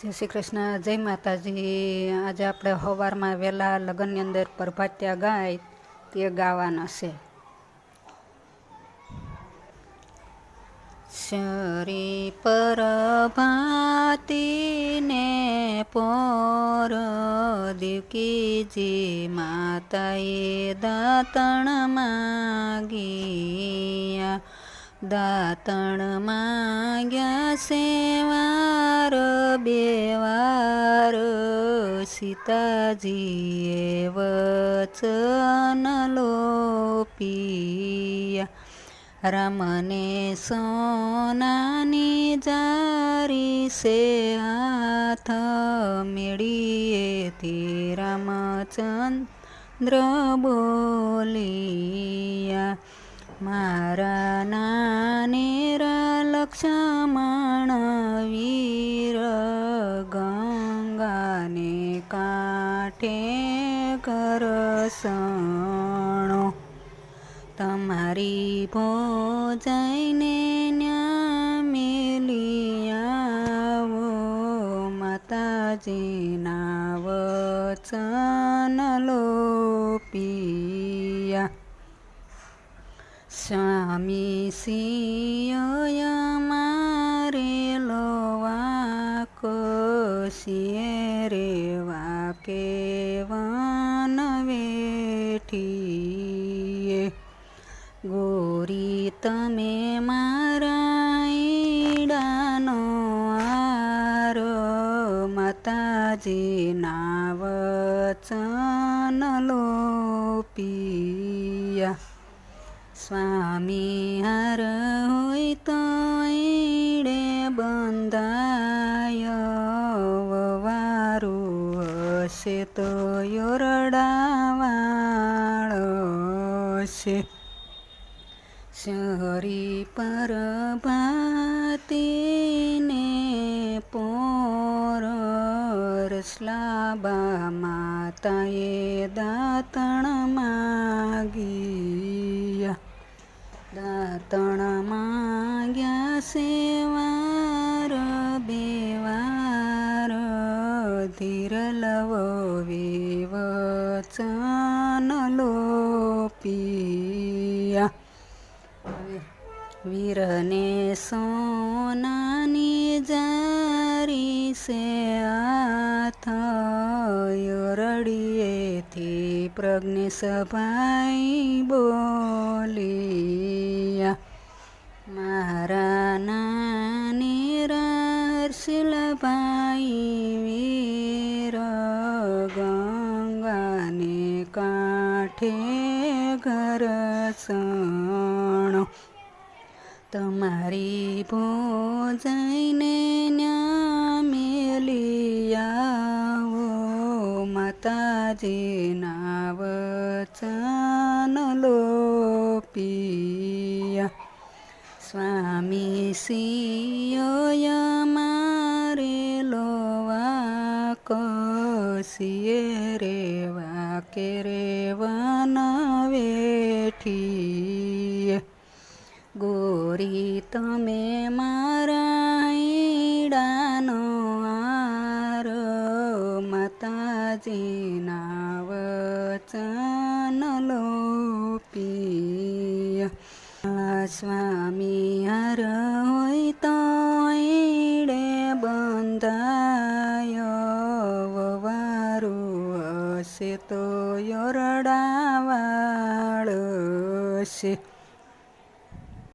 જય શ્રી કૃષ્ણ, જય માતાજી. આજે આપણે સવારમાં વહેલા લગ્નની અંદર પરભાત્યા ગાય તે ગાવાના છે. શરી પરભાતીને પોર દેવકીજી માતાએ દાતણ માગીયા. દાતણ માંગ્યા સેવાર, બેવાર, સીતાજીએ વચન લોપિયા. રામને સોનાની જારી સે હાથ મેળીએ તે રામચંદ્ર બોલિયા. મારા નાનેરા લક્ષ્મણ વીર ગંગાને કાંઠે કરસણો તમારી ભોજને ન્યા મેલિયાવો માતાજીના વચન લોપિયા સ્વામી સિંહ મારે લોવા કોશિયે રે વાકે વન વેઠીએ. ગોરી તમે મારા આરો માતાજીના વચન લોપિયા. સ્વામી હાર હોય તો એડે બંધાય વારું હશે તો યોરડાવાળો છે શરી પર ભાતીને પોર સ્લાબા માતાએ દાતણ માગીયા. દાતણ માંગ્યા સેવાર બેવાર ધીર લવો વિવચન લોપિયા. વીરને સોનાની જારી સે થયો રડીએથી પ્રજ્ઞ સભાઈ રશિલભાઈ વીર ગંગાને કાંઠે ઘર સણો તમારી ભોજઈને ન્યા મેલિયાવો માતાજીના વચન લોપિયા સ્વામી સિંહ કસિયે રેવા કે રેવન વેઠીએ ગોરી તમે મારા ઈડાનો આર માતાજીના વચન લોપિયા સ્વામી હર હોય તો હશે તો યોરડાવાળ છે.